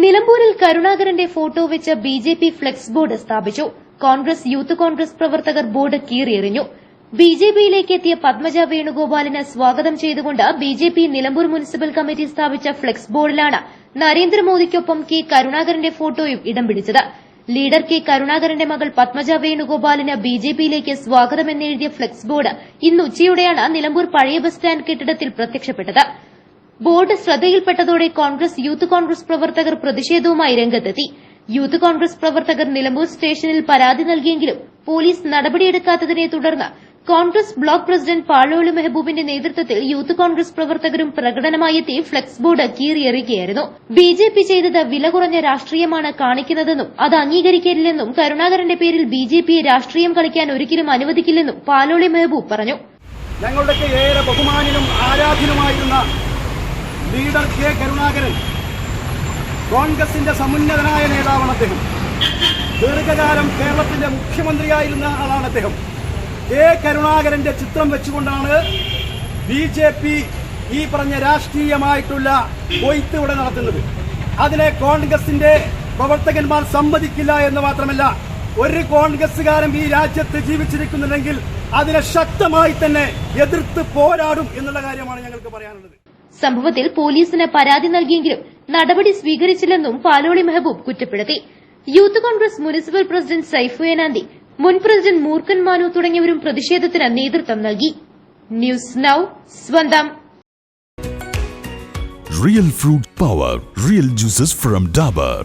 നിലമ്പൂരിൽ കരുണാകരന്റെ ഫോട്ടോ വെച്ച് B J P flex board സ്ഥാപിച്ചു. കോൺഗ്രസ് യൂത്ത് കോൺഗ്രസ് പ്രവർത്തകർ ബോർഡ് കീറിയെറിഞ്ഞു. ബി ജെ പിയിലേക്ക് എത്തിയ പത്മജ വേണുഗോപാലിന് സ്വാഗതം ചെയ്തുകൊണ്ട് B J P Nilambur municipal committee സ്ഥാപിച്ച ഫ്ലെക്സ് ബോർഡിലാണ് നരേന്ദ്രമോദിക്കൊപ്പം കെ കരുണാകരന്റെ ഫോട്ടോയും ഇടം പിടിച്ചത്. ലീഡർ കെ കരുണാകരന്റെ മകൾ പത്മജ വേണുഗോപാലിന് ബി ജെ പിയിലേക്ക് സ്വാഗതമെന്നെഴുതിയ ഫ്ലെക്സ് ബോർഡ് ഇന്ന് ഉച്ചയോടെയാണ് നിലമ്പൂർ പഴയ ബസ് സ്റ്റാൻഡ് കെട്ടിടത്തിൽ പ്രത്യക്ഷപ്പെട്ടത്. ബോർഡ് ശ്രദ്ധയിൽപ്പെട്ടതോടെ കോൺഗ്രസ് യൂത്ത് കോൺഗ്രസ് പ്രവർത്തകർ പ്രതിഷേധവുമായി രംഗത്തെത്തി. യൂത്ത് കോൺഗ്രസ് പ്രവർത്തകർ നിലമ്പൂർ സ്റ്റേഷനിൽ പരാതി നൽകിയെങ്കിലും പോലീസ് നടപടിയെടുക്കാത്തതിനെ തുടർന്ന് കോൺഗ്രസ് ബ്ലോക്ക് പ്രസിഡന്റ് പാലോളി മെഹബൂബിന്റെ നേതൃത്വത്തിൽ യൂത്ത് കോൺഗ്രസ് പ്രവർത്തകരും പ്രകടനമായെത്തി ഫ്ലെക്സ് ബോർഡ് കീറിയെറിയുകയായിരുന്നു. ബി ജെ പി ചെയ്തത് വില കുറഞ്ഞ രാഷ്ട്രീയമാണ് കാണിക്കുന്നതെന്നും അത് അംഗീകരിക്കില്ലെന്നും കരുണാകരന്റെ പേരിൽ ബി ജെ പിയെ രാഷ്ട്രീയം കളിക്കാൻ ഒരിക്കലും അനുവദിക്കില്ലെന്നും പാലോളി മെഹബൂബ് പറഞ്ഞു. ഞങ്ങളുടെയൊക്കെ ഏറെ ബഹുമാനിനും ആരാധ്യനുമായിരുന്ന ലീഡർ കെ കരുണാകരൻ കോൺഗ്രസിന്റെ സമുന്നതനായ നേതാവാണ് അദ്ദേഹം. ദീർഘകാലം കേരളത്തിന്റെ മുഖ്യമന്ത്രിയായിരുന്ന ആളാണ് അദ്ദേഹം. കെ കരുണാകരന്റെ ചിത്രം വെച്ചുകൊണ്ടാണ് ബി ജെ പി ഈ പറഞ്ഞ രാഷ്ട്രീയമായിട്ടുള്ള കൊയ്ത്ത് ഇവിടെ നടത്തുന്നത്. അതിനെ കോൺഗ്രസിന്റെ പ്രവർത്തകന്മാർ സമ്മതിക്കില്ല എന്ന് മാത്രമല്ല ഒരു കോൺഗ്രസുകാരൻ ഈ രാജ്യത്ത് ജീവിച്ചിരിക്കുന്നുണ്ടെങ്കിൽ അതിനെ ശക്തമായി തന്നെ എതിർത്ത് പോരാടും എന്നുള്ള കാര്യമാണ് ഞങ്ങൾക്ക് പറയാനുള്ളത്. സംഭവത്തിൽ പോലീസിന് പരാതി നൽകിയെങ്കിലും നടപടി സ്വീകരിച്ചില്ലെന്നും പാലോളി മെഹബൂബ് കുറ്റപ്പെടുത്തി. Youth Congress municipal president Saifu Enanthi മുൻ പ്രസിഡന്റ് മൂർഖൻ മാനു തുടങ്ങിയവരും പ്രതിഷേധത്തിന് നേതൃത്വം നൽകി ന്യൂസ് നൗ സ്വന്തം real fruit power real juices from Dabur.